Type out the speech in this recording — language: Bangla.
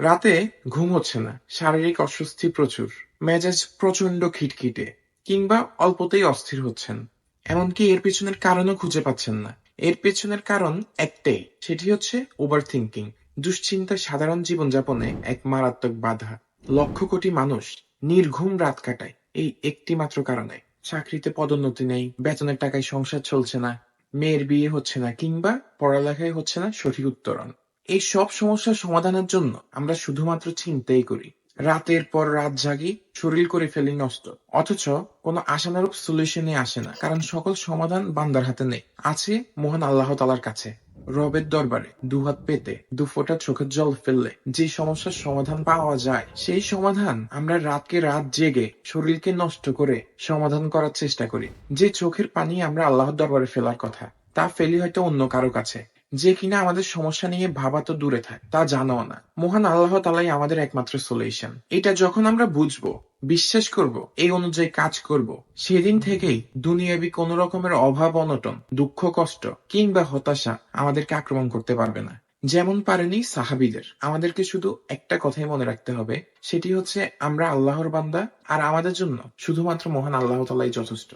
রাতে ঘুম হচ্ছে না, শারীরিক অস্বস্তি প্রচুর, মেজাজ প্রচণ্ড খিটখিটে, কিংবা অল্পতেই অস্থির হচ্ছেন। এমনকি এর পেছনের কারণও খুঁজে পাচ্ছেন না। এর পেছনের কারণ একটাই, সেটি হচ্ছে ওভার থিঙ্কিং দুশ্চিন্তা সাধারণ জীবনযাপনে এক মারাত্মক বাধা। লক্ষ কোটি মানুষ নির্ঘুম রাত কাটায়, এই একটি মাত্র কারণে। চাকরিতে পদোন্নতি নেই, বেতনের টাকায় সংসার চলছে না, মেয়ের বিয়ে হচ্ছে না, কিংবা পড়ালেখায় হচ্ছে না সঠিক উত্তরণ। এই সব সমস্যার সমাধানের জন্য আমরা শুধুমাত্র চিন্তাই করি। রাতের পর রাত জাগি শরীর করে ফেলি নষ্ট। অথচ কোনো আশানুরূপ সলিউশনে আসে না, কারণ সকল সমাধান বান্দার হাতে নেই। আছে মহান আল্লাহ তালার কাছে, রবের দরবারে, দুহাত পেতে, দু ফোঁটা চোখের জল ফেললে। যে সমস্যার সমাধান পাওয়া যায়, সেই সমাধান আমরা রাতকে রাত জেগে শরীরকে নষ্ট করে সমাধান করার চেষ্টা করি। যে চোখের পানি আমরা আল্লাহর দরবারে ফেলার কথা, তা ফেলি হয়তো অন্য কারও কাছে। যে কিনা আমাদের সমস্যা নিয়ে ভাবা তো দূরে থাক, তা জানো না। মহান আল্লাহ তালাই আমাদের একমাত্র সলিউশন এটা যখন আমরা বুঝব, বিশ্বাস করব, এই অনুযায়ী কাজ করব, সেদিন থেকেই দুনিয়াবি কোন রকমের অভাব, অনটন, দুঃখ, কষ্ট কিংবা হতাশা আমাদেরকে আক্রমণ করতে পারবে না। যেমন পারেনি সাহাবিদের। আমাদেরকে শুধু একটা কথাই মনে রাখতে হবে, সেটি হচ্ছে আমরা আল্লাহর বান্দা আর আমাদের জন্য শুধুমাত্র মহান আল্লাহ তালাই যথেষ্ট।